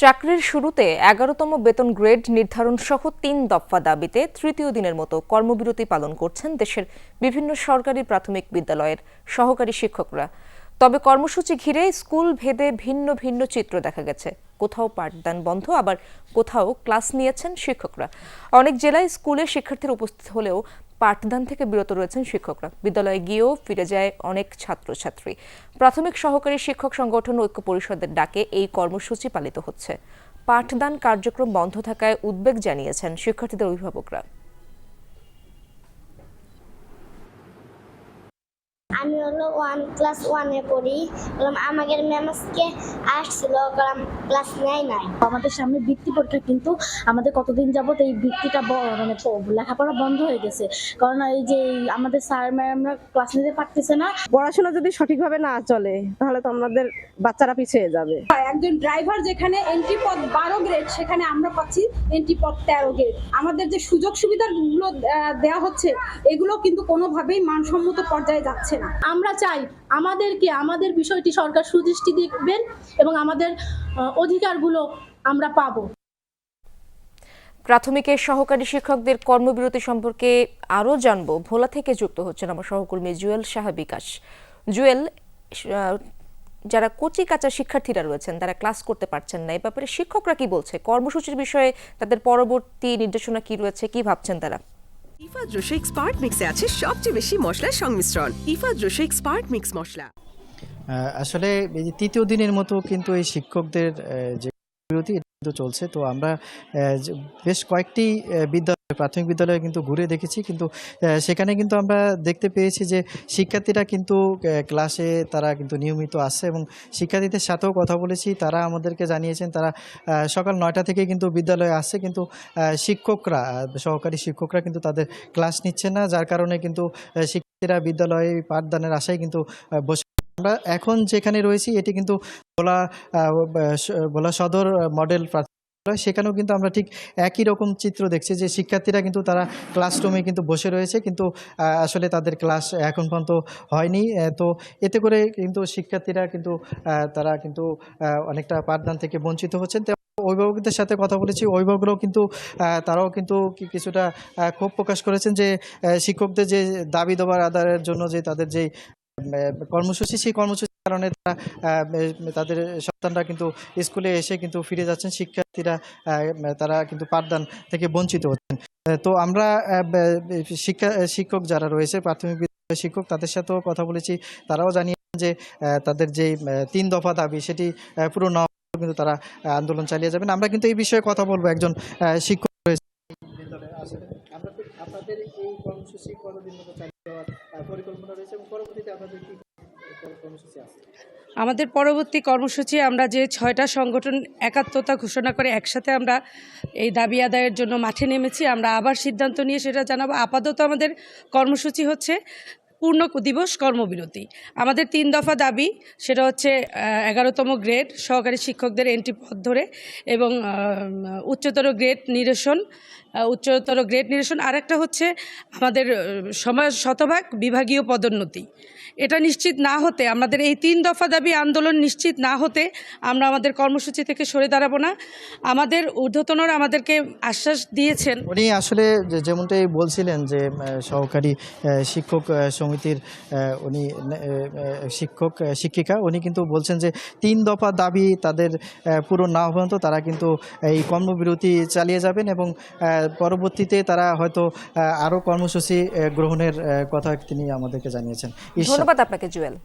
চাকরির শুরুতে এগারোতম বেতন গ্রেড নির্ধারণ সহ তিন দফা দাবিতে তৃতীয় দিনের মতো কর্মবিরতি পালন করছেন দেশের বিভিন্ন সরকারি প্রাথমিক বিদ্যালয়ের সহকারী শিক্ষকরা। তবে কর্মসূচি ঘিরে স্কুল ভেদে ভিন্ন ভিন্ন চিত্র দেখা গেছে। কোথাও পাঠদান বন্ধ, আবার কোথাও ক্লাস নিয়েছেন শিক্ষকরা। অনেক জেলায় স্কুলে শিক্ষার্থীরা উপস্থিত হলেও পাঠদান থেকে বিরত রয়েছেন শিক্ষকরা। বিদ্যালয়ে গিয়েও ফিরে যায় অনেক ছাত্রছাত্রী। প্রাথমিক সহকারী শিক্ষক সংগঠন ঐক্য পরিষদের ডাকে এই কর্মসূচি পালিত হচ্ছে। পাঠদান কার্যক্রম বন্ধ থাকায় উদ্বেগ জানিয়েছেন শিক্ষার্থীদের অভিভাবকরা। আমি হলো ওয়ান ক্লাস ওয়ানে পড়ি। বললাম আমাদের ম্যাম আজকে আসছিল বললাম ক্লাস নেয় নাই। আমাদের সামনে বৃত্তি পরীক্ষা কিন্তু আমাদের কতদিন যাবত এই বৃত্তিটা মানে লেখাপড়া বন্ধ হয়ে গেছে। কারণ এই যে এই আমাদের স্যার ম্যামরা ক্লাস নিতে পারতেছে না। পড়াশোনা যদি সঠিকভাবে না চলে তাহলে তো আমাদের বাচ্চারা পিছিয়ে যাবে। একজন ড্রাইভার যেখানে এন্ট্রি পদ বারো গ্রেড সেখানে আমরা পাচ্ছি এন্ট্রি পদ তেরো গ্রেড আমাদের যে সুযোগ সুবিধাগুলো দেওয়া হচ্ছে এগুলো কিন্তু কোনোভাবেই মানসম্মত পর্যায়ে যাচ্ছে না। আমরা চাই আমাদেরকে, আমাদের বিষয়টি সরকার সুদৃষ্টি দেখবেন এবং আমাদের অধিকারগুলো আমরা পাব। প্রাথমিকের সহকারী শিক্ষকদের কর্মবিরতি সম্পর্কে আরও জানব। ভোলা থেকে যুক্ত হচ্ছেন আমার সহকর্মী জুয়েল সাহা বিকাশ। জুয়েল যারা কচি কাঁচা শিক্ষার্থীরা রয়েছেন, তারা ক্লাস করতে পারছেন না। এ ব্যাপারে শিক্ষকরা কি বলছে? কর্মসূচির বিষয়ে তাদের পরবর্তী নির্দেশনা কি রয়েছে? কি ভাবছেন তারা? ইফা জোশো এক্সপার্ট মিক্সে আছে সবচেয়ে বেশি মশলার সংমিশ্রণ। ইফা জোশো এক্সপার্ট মিক্স মশলা। আসলে এই তৃতীয় দিনের মতো কিন্তু এই শিক্ষকদের যে বিরতি চলছে, তো আমরা বেশ কয়েকটি বিদ্যালয়, প্রাথমিক বিদ্যালয়ে কিন্তু ঘুরে দেখেছি, কিন্তু সেখানে কিন্তু আমরা দেখতে পেয়েছি যে শিক্ষার্থীরা কিন্তু ক্লাসে তারা কিন্তু নিয়মিত আসছে এবং শিক্ষার্থীদের সাথেও কথা বলেছি, তারা আমাদেরকে জানিয়েছেন তারা সকাল নয়টা থেকে কিন্তু বিদ্যালয়ে আসছে, কিন্তু শিক্ষকরা সহকারী শিক্ষকরা কিন্তু তাদের ক্লাস নিচ্ছে না, যার কারণে কিন্তু শিক্ষার্থীরা বিদ্যালয়ে পাঠদানের আশায় কিন্তু বসে আমরা এখন যেখানে রয়েছি, এটি কিন্তু ভোলা ভোলা সদর মডেল সেখানেও কিন্তু আমরা ঠিক একই রকম চিত্র দেখছি যে শিক্ষার্থীরা কিন্তু তারা ক্লাসরুমে কিন্তু বসে রয়েছে, কিন্তু আসলে তাদের ক্লাস এখন পর্যন্ত হয়নি। তো এতে করে কিন্তু শিক্ষার্থীরা কিন্তু তারা কিন্তু অনেকটা পাঠদান থেকে বঞ্চিত হচ্ছেন। অভিভাবকদের সাথে কথা বলেছি, অভিভাবকরাও কিন্তু তারাও কিন্তু কিছুটা ক্ষোভ প্রকাশ করেছেন যে শিক্ষকদের যে দাবি দেওয়ার আদায়ের জন্য যে তাদের যে কর্মসূচি, সেই কর্মসূচির কারণে তারা তাদের সন্তানরা কিন্তু স্কুলে এসে কিন্তু ফিরে যাচ্ছেন। শিক্ষার্থীরা তারা কিন্তু পাঠদান থেকে বঞ্চিত হচ্ছেন। তো আমরা শিক্ষা শিক্ষক যারা রয়েছে, প্রাথমিক বিদ্যালয়ের শিক্ষক, তাদের সাথেও কথা বলেছি। তারাও জানিয়েছেন যে তাদের যে তিন দফা দাবি, সেটি পুরো না কিন্তু তারা আন্দোলন চালিয়ে যাবেন। আমরা কিন্তু এই বিষয়ে কথা বলব। একজন শিক্ষক রয়েছে। বিদ্যালয়ে আসলে আপনাদের এই কর্মসূচি কতদিন মতো চালু দেওয়ার পরিকল্পনা রয়েছে এবং পরবর্তীতে আপনাদের আমাদের পরবর্তী কর্মসূচি আমরা যে ছয়টা সংগঠন একাত্মতা ঘোষণা করে একসাথে আমরা এই দাবি আদায়ের জন্য মাঠে নেমেছি, আমরা আবার সিদ্ধান্ত নিয়ে সেটা জানাব। আপাতত আমাদের কর্মসূচি হচ্ছে পূর্ণ দিবস কর্মবিরতি। আমাদের তিন দফা দাবি, সেটা হচ্ছে এগারোতম গ্রেড, সহকারী শিক্ষকদের এন্ট্রি পথ ধরে এবং উচ্চতর গ্রেড নিরসন উচ্চতর গ্রেড নিরসন। আরেকটা হচ্ছে, আমাদের সমাজ শতভাগ বিভাগীয় পদোন্নতি। এটা নিশ্চিত না হতে, আমাদের এই তিন দফা দাবি আন্দোলন নিশ্চিত না হতে আমরা আমাদের কর্মসূচি থেকে সরে দাঁড়াবো না। আমাদের ঊর্ধ্বতনরা আমাদেরকে আশ্বাস দিয়েছেন। উনি আসলে যেমনটাই বলছিলেন যে সহকারী শিক্ষক সমিতির উনি শিক্ষক শিক্ষিকা, উনি কিন্তু বলছেন যে তিন দফা দাবি তাদের পূরণ না পর্যন্ত তারা কিন্তু এই কর্মবিরতি চালিয়ে যাবেন এবং পরবর্তীতে তারা হয়তো আরও কর্মসূচি গ্রহণের কথা তিনি আমাদেরকে জানিয়েছেন। ধন্যবাদ আপনাকে, জুয়েল।